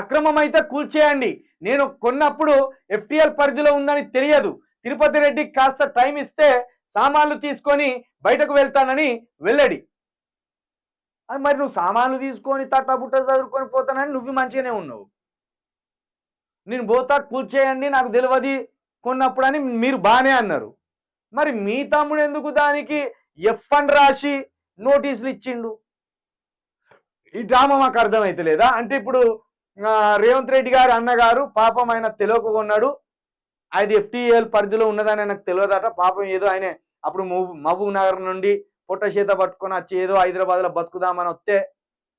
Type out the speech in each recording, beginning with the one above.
అక్రమం అయితే కూల్చేయండి. నేను కొన్నప్పుడు ఎఫ్టీఎల్ పరిధిలో ఉందని తెలియదు. తిరుపతి రెడ్డికి కాస్త టైం ఇస్తే సామాన్లు తీసుకొని బయటకు వెళ్తానని వెళ్ళడి అది మరి నువ్వు సామాన్లు తీసుకొని తట్టబుట్ట చదువుకొని పోతానని నువ్వు మంచిగానే ఉన్నావు. నేను పోతా కూల్చేయండి నాకు తెలియదు కొన్నప్పుడు అని మీరు బాగానే అన్నారు. మరి మీ తమ్ముడు ఎందుకు దానికి ఎఫ్ అని రాసి నోటీసులు ఇచ్చిండు? ఈ డ్రామా మాకు అర్థమైతలేదా? అంటే ఇప్పుడు రేవంత్ రెడ్డి గారు అన్నగారు పాపం ఆయన తెలియక కొన్నాడు. అది ఎఫ్టీఎల్ పరిధిలో ఉన్నదని నాకు తెలియదట. పాపం ఏదో ఆయన అప్పుడు మహబూబ్ నగర్ నుండి పొట్ట చేత పట్టుకొని వచ్చి ఏదో హైదరాబాద్లో బతుకుదామని వస్తే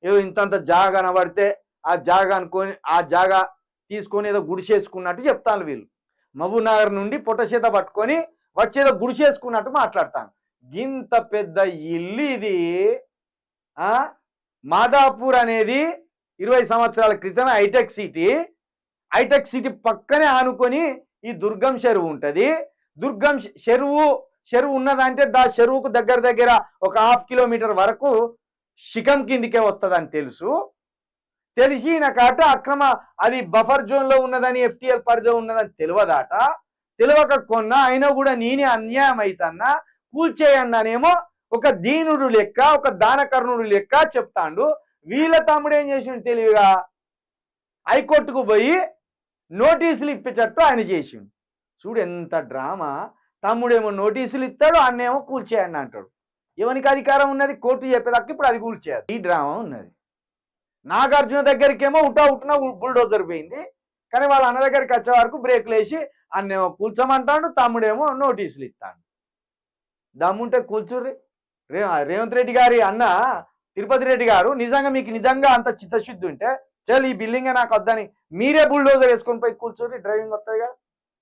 ఏదో ఇంతంత జాగా కనబడితే ఆ జాగా అనుకొని ఆ జాగా తీసుకొని ఏదో గుడిసేసుకున్నట్టు చెప్తాను వీళ్ళు. మహబూబ్ నగర్ నుండి పొట్ట చేత పట్టుకొని వచ్చేదో గుడిసేసుకున్నట్టు మాట్లాడతాను. ఇంత పెద్ద ఇల్లు ఇది. మాదాపూర్ అనేది ఇరవై సంవత్సరాల క్రితం హైటెక్ సిటీ హైటెక్ సిటీ పక్కనే ఆనుకొని ఈ దుర్గం చెరువు ఉంటుంది. దుర్గం చెరువు చెరువు ఉన్నదంటే దా చెరువుకు దగ్గర దగ్గర ఒక హాఫ్ కిలోమీటర్ వరకు శిఖం కిందికే వస్తుందని తెలుసు. తెలిసి నాకట అక్రమ అది బఫర్ జోన్లో ఉన్నదని ఎఫ్టీఎల్ పరిధిలో ఉన్నదని తెలియదాట తెలియక కొన్న అయినా కూడా నేనే అన్యాయం అవుతాన్నా కూల్చేయన్నానేమో ఒక దీనుడు లెక్క ఒక దానకర్ణుడు లెక్క చెప్తాండు. వీళ్ళ తమ్ముడు ఏం చేసిండు తెలివిగా? హైకోర్టుకు పోయి నోటీసులు ఇప్పించట్టు ఆయన చేసిండు. చూడు ఎంత డ్రామా. తమ్ముడేమో నోటీసులు ఇస్తాడు అన్నేమో కూల్చేయండి అంటాడు. ఎవరికి అధికారం ఉన్నది? కోర్టు చెప్పేదాకా ఇప్పుడు అది కూల్చేయాలి. ఈ డ్రామా ఉన్నది. నాగార్జున దగ్గరికేమో ఉటా ఉట్టిన బుల్డోజర్ పోయింది. కానీ వాళ్ళ అన్న దగ్గరికి వచ్చే వరకు బ్రేక్లు వేసి అన్నేమో కూల్చమంటాడు తమ్ముడేమో నోటీసులు ఇస్తాడు. దమ్ముంటే కూల్చుర్రి. రే రేవంత్ రెడ్డి గారి అన్న తిరుపతి రెడ్డి గారు నిజంగా మీకు నిజంగా అంత చిత్తశుద్ధి ఉంటే చల్ ఈ బిల్డింగే నాకు వద్దని మీరే బుల్డోజర్ వేసుకొని పోయి కూర్చొని డ్రైవింగ్ వస్తుంది కదా